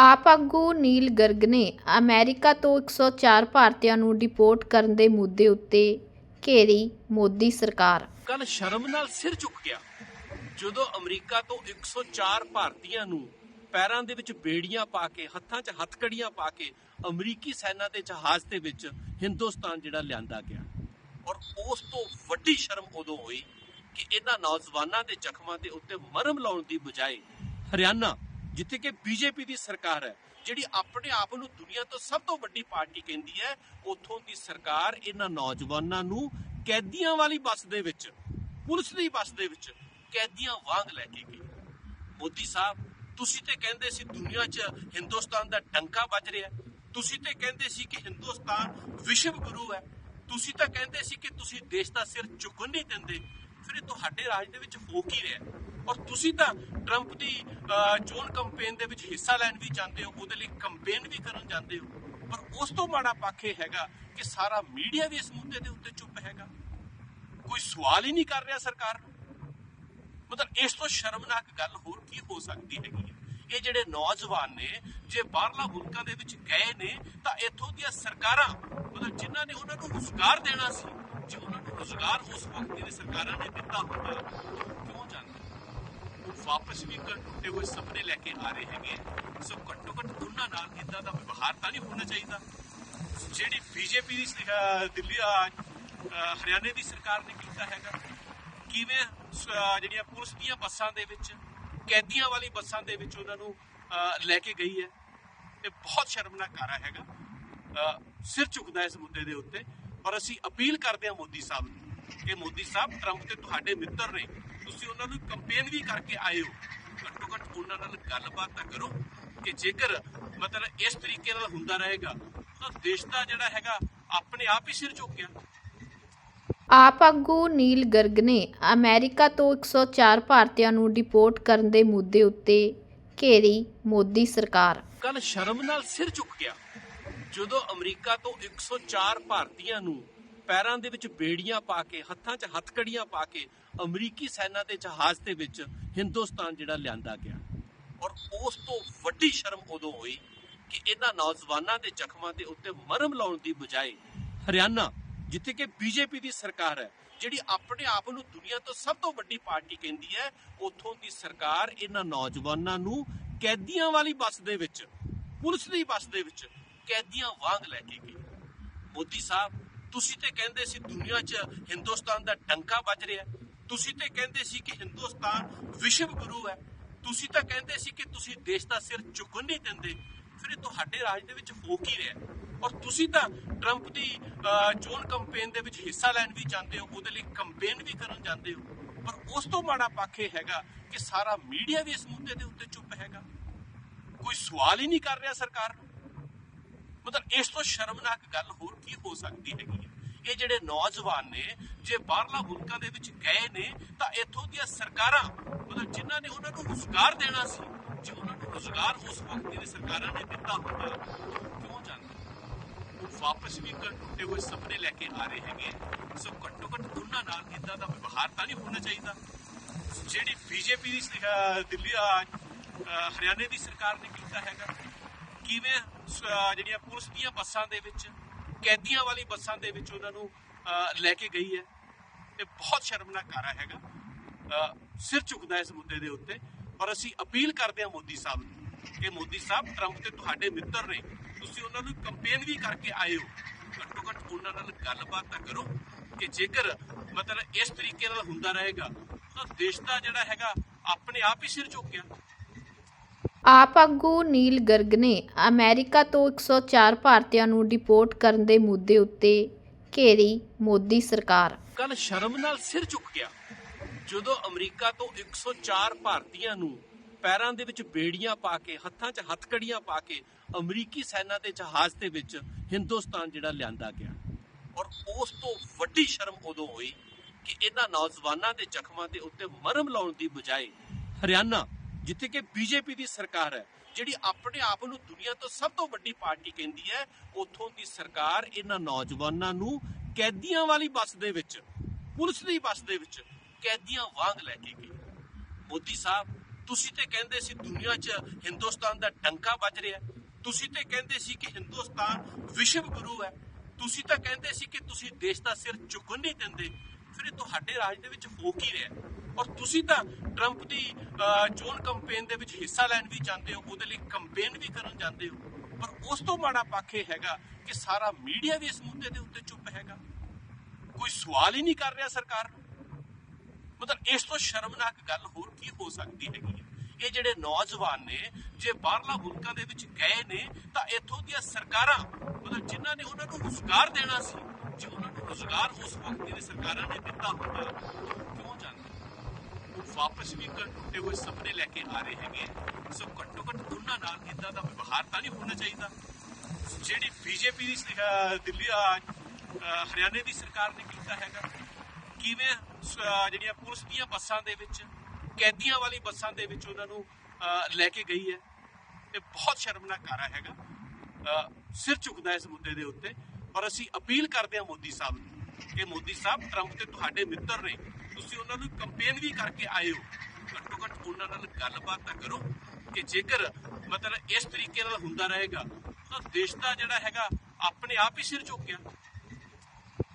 ਆਪ ਆਗੂ ਨੀਲ ਗਰਗ ਨੇ ਅਮਰੀਕਾ ਤੋਂ 104 ਭਾਰਤੀਆਂ ਨੂੰ ਡਿਪੋਰਟ ਕਰਨ ਦੇ ਮੁੱਦੇ ਉੱਤੇ ਘੇਰੀ ਮੋਦੀ ਸਰਕਾਰ। ਕੱਲ ਸ਼ਰਮ ਨਾਲ ਸਿਰ ਝੁਕ ਗਿਆ। ਜਦੋਂ ਅਮਰੀਕਾ ਤੋਂ 104 ਭਾਰਤੀਆਂ ਨੂੰ ਪੈਰਾਂ ਦੇ ਵਿੱਚ ਬੇੜੀਆਂ ਪਾ ਕੇ, ਹੱਥਾਂ 'ਚ ਹੱਥਕੜੀਆਂ ਪਾ ਕੇ ਅਮਰੀਕੀ ਸੈਨਾ ਦੇ ਜਹਾਜ਼ ਦੇ ਵਿੱਚ ਹਿੰਦੁਸਤਾਨ ਜਿਹੜਾ ਲਿਆਂਦਾ ਗਿਆ। ਔਰ ਉਸ ਤੋਂ ਵੱਡੀ ਸ਼ਰਮ ਉਦੋਂ ਹੋਈ ਕਿ ਇਹਨਾਂ ਨੌਜਵਾਨਾਂ ਦੇ ਜ਼ਖਮਾਂ ਦੇ ਉੱਤੇ ਮਰਮ ਲਾਉਣ ਦੀ ਬਜਾਏ ਹਰਿਆਣਾ ਜਿੱਥੇ ਕਿ ਬੀਜੇਪੀ ਦੀ ਸਰਕਾਰ ਹੈ, ਜਿਹੜੀ ਆਪਣੇ ਆਪ ਨੂੰ ਦੁਨੀਆ ਤੋਂ ਸਭ ਤੋਂ ਵੱਡੀ ਪਾਰਟੀ ਕਹਿੰਦੀ ਹੈ, ਉੱਥੋਂ ਦੀ ਸਰਕਾਰ ਇਹਨਾਂ ਨੌਜਵਾਨਾਂ ਨੂੰ ਕੈਦੀਆਂ ਵਾਲੀ ਬੱਸ ਦੇ ਵਿੱਚ, ਪੁਲਿਸ ਦੀ ਬੱਸ ਦੇ ਵਿੱਚ ਕੈਦੀਆਂ ਵਾਂਗ ਲੈ ਕੇ ਗਈ। ਮੋਦੀ ਸਾਹਿਬ, ਤੁਸੀਂ ਤੇ ਕਹਿੰਦੇ ਸੀ ਦੁਨੀਆ 'ਚ ਹਿੰਦੁਸਤਾਨ ਦਾ ਡੰਕਾ ਵੱਜ ਰਿਹਾ ਤੁਸੀਂ ਤੇ ਕਹਿੰਦੇ ਸੀ ਕਿ ਹਿੰਦੁਸਤਾਨ ਵਿਸ਼ਵ ਗੁਰੂ ਹੈ। ਤੁਸੀਂ ਤਾਂ ਕਹਿੰਦੇ ਸੀ ਕਿ ਤੁਸੀਂ ਦੇਸ਼ ਦਾ ਸਿਰ ਝੁਕਣ ਨਹੀਂ ਦਿੰਦੇ। ਫਿਰ ਇਹ ਤੁਹਾਡੇ ਰਾਜ ਦੇ ਵਿੱਚ ਹੋ ਕੀ ਰਿਹਾ ਔਰ ਤੁਸੀਂ ਤਾਂ ਟਰੰਪ ਦੀ ਚੋਣ ਕੈਂਪੇਨ ਦੇ ਵਿੱਚ ਹਿੱਸਾ ਲੈਣ ਵੀ ਜਾਂਦੇ ਹੋ, ਉਹਦੇ ਲਈ ਕੈਂਪੇਨ ਵੀ ਕਰਨ ਜਾਂਦੇ ਹੋ। ਪਰ ਉਸ ਤੋਂ ਮਾੜਾ ਪੱਖ ਹੈਗਾ ਕਿ ਸਾਰਾ ਮੀਡੀਆ ਵੀ ਇਸ ਮੁੱਦੇ ਦੇ ਉੱਤੇ ਚੁੱਪ ਹੈਗਾ। ਕੋਈ ਸਵਾਲ ਹੀ ਨਹੀਂ ਕਰ ਰਿਹਾ ਸਰਕਾਰ ਨੂੰ। ਮਤਲਬ ਇਸ ਤੋਂ ਸ਼ਰਮਨਾਕ ਗੱਲ ਹੋਰ ਕੀ ਹੋ ਸਕਦੀ ਹੈਗੀ ਹੈ? ਇਹ ਜਿਹੜੇ ਨੌਜਵਾਨ ਨੇ, ਜੇ ਬਾਹਰਲਾ ਮੁਲਕਾਂ ਦੇ ਵਿੱਚ ਗਏ ਨੇ, ਤਾਂ ਇੱਥੋਂ ਦੀਆਂ ਸਰਕਾਰਾਂ, ਮਤਲਬ ਜਿਨ੍ਹਾਂ ਨੇ ਉਹਨਾਂ ਨੂੰ ਰੁਜ਼ਗਾਰ ਦੇਣਾ ਸੀ, ਜੇ ਉਹਨਾਂ ਨੂੰ ਰੁਜ਼ਗਾਰ ਉਸ ਵਕਤ ਦੀਆਂ ਸਰਕਾਰਾਂ ਨੇ ਦਿੱਤਾ ਹੁੰਦਾ ਵਾਪਸ ਵੀ ਕਰ ਟੁੱਟੇ ਹੋਏ ਸੁਪਨੇ ਲੈ ਕੇ ਆ ਰਹੇ ਹੈਗੇ ਸੋ ਘੱਟੋ ਘੱਟ ਉਹਨਾਂ ਨਾਲ ਇਦਾਂ ਦਾ ਵਿਵਹਾਰ ਤਾਂ ਨਹੀਂ ਹੋਣਾ ਚਾਹੀਦਾ। ਜਿਹੜੀ ਬੀਜੇਪੀ ਦੀ ਦਿੱਲੀ ਹਰਿਆਣੇ ਦੀ ਸਰਕਾਰ ਨੇ ਕੀਤਾ ਹੈਗਾ, ਕਿਵੇਂ ਜਿਹੜੀਆਂ ਪੁਲਿਸ ਦੀਆਂ ਬੱਸਾਂ ਦੇ ਵਿੱਚ, ਕੈਦੀਆਂ ਵਾਲੀ ਬੱਸਾਂ ਦੇ ਵਿੱਚ ਉਹਨਾਂ ਨੂੰ ਲੈ ਕੇ ਗਈ ਹੈ ਇਹ ਬਹੁਤ ਸ਼ਰਮਨਾਕ ਕਾਰਾ ਹੈਗਾ। ਸਿਰ ਝੁਕਦਾ ਇਸ ਮੁੱਦੇ ਦੇ ਉੱਤੇ ਔਰ ਅਸੀਂ ਅਪੀਲ ਕਰਦੇ ਹਾਂ ਮੋਦੀ ਸਾਹਿਬ ਨੂੰ ਕਿ ਮੋਦੀ ਸਾਹਿਬ ਟਰੰਪ ਤੇ ਤੁਹਾਡੇ ਮਿੱਤਰ ਨੇ ਤੁਸੀਂ ਉਹਨਾਂ ਨੂੰ ਕੰਪੇਨ ਵੀ ਕਰਕੇ ਆਏ ਹੋ। ਘੱਟੋ ਘੱਟ ਉਹਨਾਂ ਨਾਲ ਗੱਲਬਾਤ ਤਾਂ ਕਰੋ ਕਿ ਜੇਕਰ ਮਤਲਬ ਇਸ ਤਰੀਕੇ ਨਾਲ ਹੁੰਦਾ ਰਹੇਗਾ ਤਾਂ ਦੇਸ਼ ਦਾ ਜਿਹੜਾ ਹੈਗਾ ਆਪਣੇ ਆਪ ਹੀ ਸਿਰ ਝੁਕ ਗਿਆ। ਆਪ ਆਗੂ ਨੀਲ ਗਰਗ ਨੇ ਅਮਰੀਕਾ ਤੋਂ 104 ਭਾਰਤੀਆਂ ਨੂੰ ਡਿਪੋਰਟ ਕਰਨ ਦੇ ਮੁੱਦੇ ਉੱਤੇ ਘੇਰੀ ਮੋਦੀ ਸਰਕਾਰ। ਕੱਲ ਸ਼ਰਮ ਨਾਲ ਸਿਰ ਝੁਕ ਗਿਆ। ਜਦੋਂ ਅਮਰੀਕਾ ਤੋਂ 104 ਭਾਰਤੀਆਂ ਨੂੰ ਪੈਰਾਂ ਦੇ ਵਿੱਚ ਬੇੜੀਆਂ ਪਾ ਕੇ, ਹੱਥਾਂ 'ਚ ਹੱਥਕੜੀਆਂ ਪਾ ਕੇ ਅਮਰੀਕੀ ਸੈਨਾ ਦੇ ਜਹਾਜ਼ ਦੇ ਵਿੱਚ ਹਿੰਦੁਸਤਾਨ ਜਿਹੜਾ ਲਿਆਂਦਾ ਗਿਆ। ਔਰ ਉਸ ਤੋਂ ਵੱਡੀ ਸ਼ਰਮ ਉਦੋਂ ਹੋਈ ਕਿ ਇਹਨਾਂ ਨੌਜਵਾਨਾਂ ਦੇ ਜ਼ਖਮਾਂ ਦੇ ਉੱਤੇ ਮਰਮ ਲਾਉਣ ਦੀ ਬਜਾਏ ਹਰਿਆਣਾ, ਜਿੱਥੇ ਕਿ ਬੀਜੇਪੀ ਦੀ ਸਰਕਾਰ ਹੈ, ਜਿਹੜੀ ਆਪਣੇ ਆਪ ਨੂੰ ਦੁਨੀਆ ਤੋਂ ਸਭ ਤੋਂ ਵੱਡੀ ਪਾਰਟੀ ਕਹਿੰਦੀ ਹੈ, ਉੱਥੋਂ ਦੀ ਸਰਕਾਰ ਇਹਨਾਂ ਨੌਜਵਾਨਾਂ ਨੂੰ ਕੈਦੀਆਂ ਵਾਲੀ ਬੱਸ ਦੇ ਵਿੱਚ, ਪੁਲਿਸ ਦੀ ਬੱਸ ਦੇ ਵਿੱਚ ਕੈਦੀਆਂ ਵਾਂਗ ਲੈ ਕੇ ਗਈ। ਮੋਦੀ ਸਾਹਿਬ ਤੁਸੀਂ ਤੇ ਕਹਿੰਦੇ ਸੀ ਦੁਨੀਆ 'ਚ ਹਿੰਦੁਸਤਾਨ ਦਾ ਡੰਕਾ ਵੱਜ ਰਿਹਾ ਤੁਸੀਂ ਤੇ ਕਹਿੰਦੇ ਸੀ ਕਿ ਹਿੰਦੁਸਤਾਨ ਵਿਸ਼ਵ ਗੁਰੂ ਹੈ। ਤੁਸੀਂ ਤਾਂ ਕਹਿੰਦੇ ਸੀ ਕਿ ਤੁਸੀਂ ਦੇਸ਼ ਦਾ ਸਿਰ ਝੁਕਣ ਨਹੀਂ ਦਿੰਦੇ। ਫਿਰ ਇਹ ਤੁਹਾਡੇ ਰਾਜ ਦੇ ਵਿੱਚ ਹੋ ਕੀ ਰਿਹਾ ਔਰ ਤੁਸੀਂ ਤਾਂ ਟਰੰਪ ਦੀ ਚੋਣ ਕੈਂਪੇਨ ਦੇ ਵਿੱਚ ਹਿੱਸਾ ਲੈਣ ਵੀ ਜਾਂਦੇ ਹੋ, ਉਹਦੇ ਲਈ ਕੈਂਪੇਨ ਵੀ ਕਰਨ ਜਾਂਦੇ ਹੋ। ਪਰ ਉਸ ਤੋਂ ਮਾੜਾ ਪੱਖ ਇਹ ਹੈਗਾ ਕਿ ਸਾਰਾ ਮੀਡੀਆ ਵੀ ਇਸ ਮੁੱਦੇ ਦੇ ਉੱਤੇ ਚੁੱਪ ਹੈਗਾ। ਕੋਈ ਸਵਾਲ ਹੀ ਨਹੀਂ ਕਰ ਰਿਹਾ ਸਰਕਾਰ ਨੂੰ। ਮਤਲਬ ਇਸ ਤੋਂ ਸ਼ਰਮਨਾਕ ਗੱਲ ਹੋਰ ਕੀ ਹੋ ਸਕਦੀ ਹੈਗੀ ਹੈ? ਇਹ ਜਿਹੜੇ ਨੌਜਵਾਨ ਨੇ, ਜੇ ਬਾਹਰਲਾ ਮੁਲਕਾਂ ਦੇ ਵਿੱਚ ਗਏ ਨੇ, ਤਾਂ ਇੱਥੋਂ ਦੀਆਂ ਸਰਕਾਰਾਂ, ਮਤਲਬ ਜਿਨ੍ਹਾਂ ਨੇ ਉਹਨਾਂ ਨੂੰ ਰੁਜ਼ਗਾਰ ਦੇਣਾ ਸੀ, ਜੇ ਉਹਨਾਂ ਨੂੰ ਰੁਜ਼ਗਾਰ ਉਸ ਵਕਤ ਦੀਆਂ ਸਰਕਾਰਾਂ ਨੇ ਦਿੱਤਾ ਹੁੰਦਾ, ਕਿਉਂ ਜਾਂਦੇ? ਉਹ ਵਾਪਸ ਵੀ ਟੁੱਟੇ ਹੋਏ ਸੁਪਨੇ ਲੈ ਕੇ ਆ ਰਹੇ ਹੈਗੇ। ਸੋ ਘੱਟੋ ਘੱਟ ਉਹਨਾਂ ਨਾਲ ਇਦਾਂ ਦਾ ਵਿਵਹਾਰ ਤਾਂ ਨਹੀਂ ਹੋਣਾ ਚਾਹੀਦਾ। ਜਿਹੜੀ ਬੀਜੇਪੀ ਦੀ ਦਿੱਲੀ ਹਰਿਆਣੇ ਦੀ ਸਰਕਾਰ ਨੇ ਕੀਤਾ ਹੈਗਾ ਕਿਵੇਂ ਜਿਹੜੀਆਂ ਪੁਲਿਸ ਦੀਆਂ ਬੱਸਾਂ ਦੇ ਵਿੱਚ, ਕੈਦੀਆਂ ਵਾਲੀ ਬੱਸਾਂ ਦੇ ਵਿੱਚ ਉਹਨਾਂ ਨੂੰ ਲੈ ਕੇ ਗਈ ਹੈ। ਇਹ ਬਹੁਤ ਸ਼ਰਮਨਾਕ ਕਾਰਾ ਹੈਗਾ। ਸਿਰ ਝੁਕਦਾ ਇਸ ਮੁੱਦੇ ਦੇ ਉੱਤੇ। ਔਰ ਅਸੀਂ ਅਪੀਲ ਕਰਦੇ ਹਾਂ ਮੋਦੀ ਸਾਹਿਬ ਨੂੰ ਕਿ ਮੋਦੀ ਸਾਹਿਬ ਟਰੰਪ ਤੇ ਤੁਹਾਡੇ ਮਿੱਤਰ ਨੇ, ਤੁਸੀਂ ਉਹਨਾਂ ਨੂੰ ਕੰਪੇਨ ਵੀ ਕਰਕੇ ਆਏ ਹੋ। ਘੱਟੋ ਘੱਟ ਉਹਨਾਂ ਨਾਲ ਗੱਲਬਾਤ ਤਾਂ ਕਰੋ ਕਿ ਜੇਕਰ ਮਤਲਬ ਇਸ ਤਰੀਕੇ ਨਾਲ ਹੁੰਦਾ ਰਹੇਗਾ, ਤਾਂ ਦੇਸ਼ ਦਾ ਜਿਹੜਾ ਹੈਗਾ ਆਪਣੇ ਆਪ ਹੀ ਸਿਰ ਝੁਕ ਗਿਆ। ਆਪ ਆਗੂ ਨੀਲ ਗਰਗ ਨੇ ਅਮਰੀਕਾ ਤੋਂ 104 ਭਾਰਤੀਆਂ ਨੂੰ ਡਿਪੋਰਟ ਕਰਨ ਦੇ ਮੁੱਦੇ ਉੱਤੇ ਘੇਰੀ ਮੋਦੀ ਸਰਕਾਰ। ਕੱਲ ਸ਼ਰਮ ਨਾਲ ਸਿਰ ਝੁਕ ਗਿਆ। ਜਦੋਂ ਅਮਰੀਕਾ ਤੋਂ 104 ਭਾਰਤੀਆਂ ਨੂੰ ਪੈਰਾਂ ਦੇ ਵਿੱਚ ਬੇੜੀਆਂ ਪਾ ਕੇ, ਹੱਥਾਂ 'ਚ ਹੱਥਕੜੀਆਂ ਪਾ ਕੇ ਅਮਰੀਕੀ ਸੈਨਾ ਦੇ ਜਹਾਜ਼ ਦੇ ਵਿੱਚ ਹਿੰਦੁਸਤਾਨ ਜਿਹੜਾ ਲਿਆਂਦਾ ਗਿਆ। ਔਰ ਉਸ ਤੋਂ ਵੱਡੀ ਸ਼ਰਮ ਉਦੋਂ ਹੋਈ ਕਿ ਇਹਨਾਂ ਨੌਜਵਾਨਾਂ ਦੇ ਜ਼ਖਮਾਂ ਦੇ ਉੱਤੇ ਮਰਮ ਲਾਉਣ ਦੀ ਬਜਾਏ ਹਰਿਆਣਾ ਜਿੱਥੇ ਕਿ ਬੀਜੇਪੀ ਦੀ ਸਰਕਾਰ ਹੈ, ਜਿਹੜੀ ਆਪਣੇ ਆਪ ਨੂੰ ਦੁਨੀਆ ਤੋਂ ਸਭ ਤੋਂ ਵੱਡੀ ਪਾਰਟੀ ਕਹਿੰਦੀ ਹੈ, ਉੱਥੋਂ ਦੀ ਸਰਕਾਰ ਇਹਨਾਂ ਨੌਜਵਾਨਾਂ ਨੂੰ ਕੈਦੀਆਂ ਵਾਲੀ ਬੱਸ ਦੇ ਵਿੱਚ, ਪੁਲਿਸ ਦੀ ਬੱਸ ਦੇ ਵਿੱਚ ਕੈਦੀਆਂ ਵਾਂਗ ਲੈ ਕੇ ਗਈ। ਮੋਦੀ ਸਾਹਿਬ, ਤੁਸੀਂ ਤੇ ਕਹਿੰਦੇ ਸੀ ਦੁਨੀਆ 'ਚ ਹਿੰਦੁਸਤਾਨ ਦਾ ਡੰਕਾ ਵੱਜ ਰਿਹਾ ਤੁਸੀਂ ਤੇ ਕਹਿੰਦੇ ਸੀ ਕਿ ਹਿੰਦੁਸਤਾਨ ਵਿਸ਼ਵ ਗੁਰੂ ਹੈ। ਤੁਸੀਂ ਤਾਂ ਕਹਿੰਦੇ ਸੀ ਕਿ ਤੁਸੀਂ ਦੇਸ਼ ਦਾ ਸਿਰ ਝੁਕਣ ਨਹੀਂ ਦਿੰਦੇ। ਫਿਰ ਇਹ ਤੁਹਾਡੇ ਰਾਜ ਦੇ ਵਿੱਚ ਹੋ ਕੀ ਰਿਹਾ ਔਰ ਤੁਸੀਂ ਤਾਂ ਟਰੰਪ ਦੀ ਚੋਣ ਕੈਂਪੇਨ ਦੇ ਵਿੱਚ ਹਿੱਸਾ ਲੈਣ ਵੀ ਜਾਂਦੇ ਹੋ, ਉਹਦੇ ਲਈ ਕੈਂਪੇਨ ਵੀ ਕਰਨ ਜਾਂਦੇ ਹੋ। ਪਰ ਉਸ ਤੋਂ ਮਾੜਾ ਪੱਖ ਹੈਗਾ ਕਿ ਸਾਰਾ ਮੀਡੀਆ ਵੀ ਇਸ ਮੁੱਦੇ ਦੇ ਉੱਤੇ ਚੁੱਪ ਹੈਗਾ। ਕੋਈ ਸਵਾਲ ਹੀ ਨਹੀਂ ਕਰ ਰਿਹਾ ਸਰਕਾਰ ਨੂੰ। ਮਤਲਬ ਇਸ ਤੋਂ ਸ਼ਰਮਨਾਕ ਗੱਲ ਹੋਰ ਕੀ ਹੋ ਸਕਦੀ ਹੈਗੀ ਹੈ? ਇਹ ਜਿਹੜੇ ਨੌਜਵਾਨ ਨੇ, ਜੇ ਬਾਹਰਲਾ ਮੁਲਕਾਂ ਦੇ ਵਿੱਚ ਗਏ ਨੇ, ਤਾਂ ਇੱਥੋਂ ਦੀਆਂ ਸਰਕਾਰਾਂ, ਮਤਲਬ ਜਿਨ੍ਹਾਂ ਨੇ ਉਹਨਾਂ ਨੂੰ ਰੁਜ਼ਗਾਰ ਦੇਣਾ ਸੀ, ਜੇ ਉਹਨਾਂ ਨੂੰ ਰੁਜ਼ਗਾਰ ਉਸ ਵਕਤ ਦੀ ਸਰਕਾਰਾਂ ਨੇ ਦਿੱਤਾ ਹੁੰਦਾ ਉਹ ਵਾਪਸ ਵੀ ਟੁੱਟੇ ਹੋਏ ਸੁਪਨੇ ਲੈ ਕੇ ਆ ਰਹੇ ਹੈਗੇ ਸੋ ਘੱਟੋ ਘੱਟ ਉਹਨਾਂ ਨਾਲ ਇਦਾਂ ਦਾ ਵਿਵਹਾਰ ਤਾਂ ਨਹੀਂ ਹੋਣਾ ਚਾਹੀਦਾ। ਜਿਹੜੀ ਬੀਜੇਪੀ ਦੀ ਦਿੱਲੀ ਹਰਿਆਣੇ ਦੀ ਸਰਕਾਰ ਨੇ ਕੀਤਾ ਹੈਗਾ, ਕਿਵੇਂ ਜਿਹੜੀਆਂ ਪੁਲਿਸ ਦੀਆਂ ਬੱਸਾਂ ਦੇ ਵਿੱਚ, ਕੈਦੀਆਂ ਵਾਲੀ ਬੱਸਾਂ ਦੇ ਵਿੱਚ ਉਹਨਾਂ ਨੂੰ ਲੈ ਕੇ ਗਈ ਹੈ ਇਹ ਬਹੁਤ ਸ਼ਰਮਨਾਕ ਕਾਰਾ ਹੈਗਾ। ਸਿਰ ਝੁਕਦਾ ਇਸ ਮੁੱਦੇ ਦੇ ਉੱਤੇ ਔਰ ਅਸੀਂ ਅਪੀਲ ਕਰਦੇ ਹਾਂ ਮੋਦੀ ਸਾਹਿਬ ਨੂੰ ਕਿ ਮੋਦੀ ਸਾਹਿਬ ਟਰੰਪ ਤੇ ਤੁਹਾਡੇ ਮਿੱਤਰ ਨੇ ਤੁਸੀਂ ਉਹਨਾਂ ਨੂੰ ਕੰਪੇਨ ਵੀ ਕਰਕੇ ਆਏ ਹੋ। ਘੱਟੋ ਘੱਟ ਉਹਨਾਂ ਨਾਲ ਗੱਲਬਾਤ ਤਾਂ ਕਰੋ ਕਿ ਜੇਕਰ ਮਤਲਬ ਇਸ ਤਰੀਕੇ ਨਾਲ ਹੁੰਦਾ ਰਹੇਗਾ, ਤਾਂ ਦੇਸ਼ ਦਾ ਜਿਹੜਾ ਹੈਗਾ ਆਪਣੇ ਆਪ ਹੀ ਸਿਰ ਝੁਕ ਗਿਆ।